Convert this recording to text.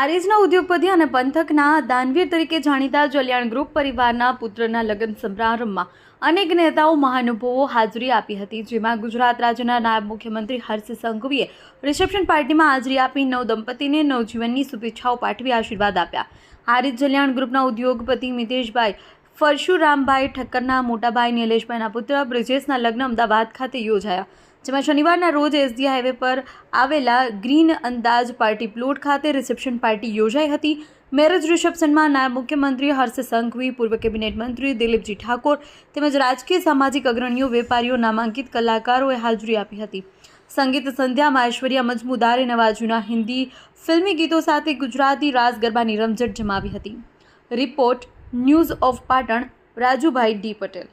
હારીજના ઉદ્યોગપતિ અને પંથકના દાનવીર તરીકે જાણીતા જલિયાણ ગ્રુપ પરિવારના પુત્રના લગ્ન સમારંભમાં અનેક નેતાઓ મહાનુભાવો હાજરી આપી હતી, જેમાં ગુજરાત રાજ્યના નાયબ મુખ્યમંત્રી હર્ષ સંઘવીએ રિસેપ્શન પાર્ટીમાં હાજરી આપી નવ દંપતીને નવજીવનની શુભેચ્છાઓ પાઠવી આશીર્વાદ આપ્યા. હારીજ જલિયાણ ગ્રુપના ઉદ્યોગપતિ મિતેશભાઈ પરશુરામભાઈ ઠક્કરના મોટાભાઈ નિલેશભાઈના પુત્ર બ્રિજેશના લગ્ન અમદાવાદ ખાતે યોજાયા. જેમાં શનિવારના રોજ એસડી હાઈવે પર આવેલા ગ્રીન અંદાજ પાર્ટી પ્લોટ ખાતે રિસેપ્શન પાર્ટી યોજાઈ હતી. મેરેજ રિસેપ્શનમાં નાયબ મુખ્યમંત્રી હર્ષ સંઘવી, પૂર્વ કેબિનેટ મંત્રી દિલીપજી ઠાકોર તેમજ રાજકીય સામાજિક અગ્રણીઓ, વેપારીઓ, નામાંકિત કલાકારોએ હાજરી આપી હતી. સંગીત સંધ્યામાં ઐશ્વર્યા મજમુદારે નવાજુના હિન્દી ફિલ્મી ગીતો સાથે ગુજરાતી રાસ ગરબાની રમઝટ જમાવી હતી. Report news of Patan, Rajubhai D Patel.